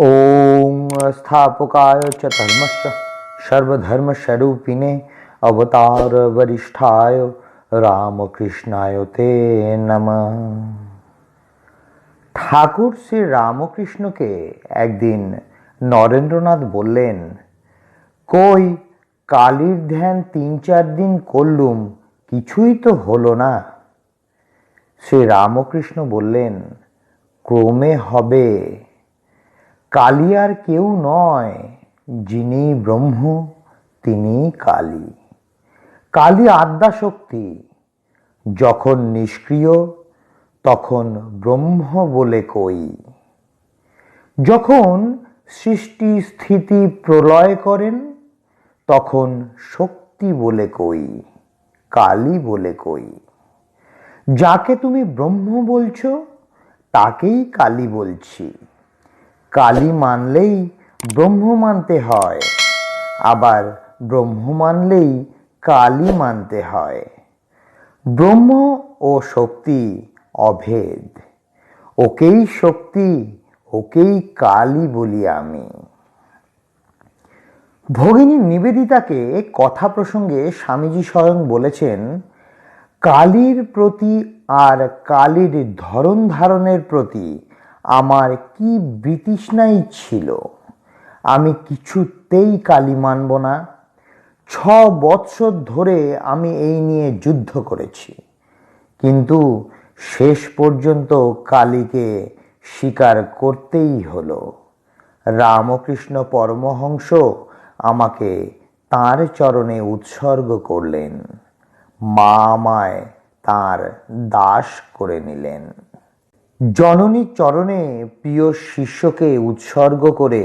ॐ स्थापकाय च धर्मस्य सर्वधर्मस्वरूपिणे अवतारवरिष्ठाय রামকৃষ্ণায় তে নম ঠাকুর শ্রী রামকৃষ্ণকে একদিন নরেন্দ্রনাথ বললেন কই কালীর ধ্যান তিন চার দিন করলুম কিছুই তো হলো না শ্রী রামকৃষ্ণ বললেন ক্রমে হবে কালী আর কেউ নয়, যিনি ব্রহ্ম তিনি কালী। কালী আদ্যাশক্তি, যখন নিষ্ক্রিয়, তখন ব্রহ্ম বলে কই। যখন সৃষ্টি স্থিতি প্রলয় করেন, তখন শক্তি বলে কই, কালী বলে কই। যাকে তুমি ব্রহ্ম বলছো, তাকেই কালী বলছি। কালী মানলেই ব্রহ্ম মানতে হয়, আবার ব্রহ্ম মানলেই কালী মানতে হয়। ব্রহ্ম ও শক্তি অভেদ, ওকেই শক্তি, ওকেই কালী বলি আমি। ভগিনী নিবেদিতাকে কথা প্রসঙ্গে স্বামীজি স্বয়ং বলেছেন, কালীর প্রতি আর কালীর ধরন ধারণের প্রতি আমার কি বৃতৃষ্ণাই ছিল? আমি কিছুতেই কালী মানব না। ছ বৎসর ধরে আমি এই নিয়ে যুদ্ধ করেছি। কিন্তু শেষ পর্যন্ত কালীকে স্বীকার করতেই হলো। রামকৃষ্ণ পরমহংস আমাকে তার চরণে উৎসর্গ করলেন। মা আমায় তাঁর দাস করে নিলেন। জননীর চরণে প্রিয় শিষ্যকে উৎসর্গ করে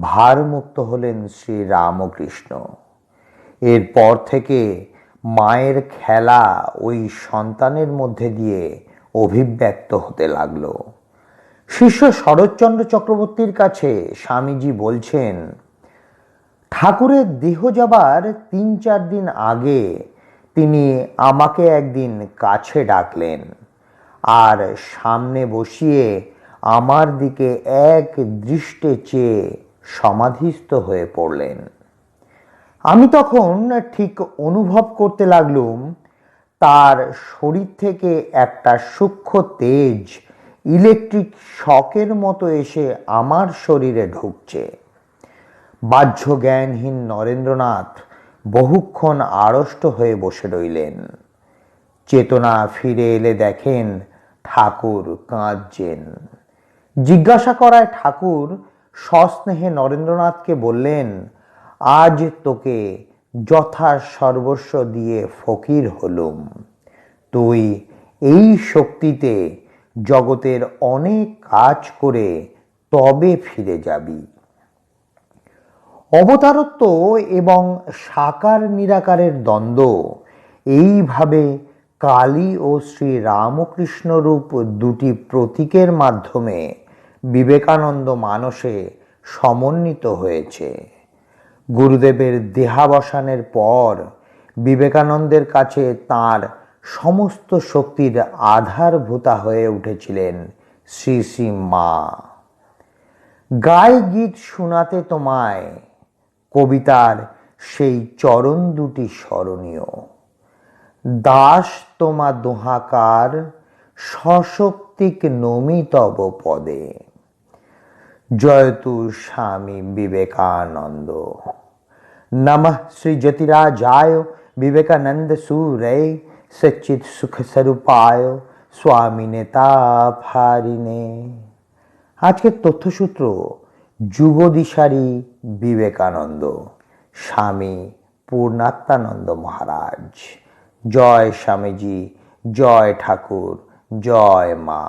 ভারমুক্ত হলেন শ্রী রামকৃষ্ণ এরপর থেকে মায়ের খেলা ওই সন্তানের মধ্যে দিয়ে অভিব্যক্ত হতে লাগল। শিষ্য শরৎচন্দ্র চক্রবর্তীর কাছে স্বামীজি বলছেন, ঠাকুরের দেহ যাবার তিন চার দিন আগে তিনি আমাকে একদিন কাছে ডাকলেন। আর সামনে বসিয়ে আমার দিকে এক দৃষ্টে চেয়ে সমাধিস্থ হয়ে পড়লেন। আমি তখন ঠিক অনুভব করতে লাগলুম, তার শরীর থেকে একটা সূক্ষ্ম তেজ ইলেকট্রিক শকের মতো এসে আমার শরীরে ঢুকছে। বাহ্য জ্ঞানহীন নরেন্দ্রনাথ বহুক্ষণ আড়ষ্ট হয়ে বসে রইলেন। চেতনা ফিরে এলে দেখেন ঠাকুর কাঁদছেন। জিজ্ঞাসা করায় ঠাকুর সস্নেহে নরেন্দ্রনাথকে বললেন, আজ তোকে যথা সর্বস্ব দিয়ে ফকির হলুম। তুই এই শক্তিতে জগতের অনেক কাজ করে তবে ফিরে যাবি। অবতারত্ব এবং সাকার নিরাকারের দ্বন্দ্ব এইভাবে কালী ও শ্রী রামকৃষ্ণ রূপ দুটি প্রতীকের মাধ্যমে বিবেকানন্দ মানসে সমন্বিত হয়েছে। গুরুদেবের দেহাবসানের পর বিবেকানন্দের কাছে তার সমস্ত শক্তির আধারভূতা হয়ে উঠেছিলেন শ্রী শ্রী মা। গায়ে গীত শোনাতে তোমায় কবিতার সেই চরণ দুটি স্মরণীয়। দাস তোমা দোহাকার, সশক্তিক নমি তব পদে। জয়তু স্বামী বিবেকানন্দ। নমঃ শ্রী জ্যোতিরাজায় বিবেকানন্দ সুরে সচ্চিত সুখ স্বরূপায় স্বামী নেতা ফারিনে আজকের তথ্যসূত্র, যুগদিশারী বিবেকানন্দ, স্বামী পূর্ণাত্মানন্দ মহারাজ। জয় স্বামীজি জয় ঠাকুর জয় মা।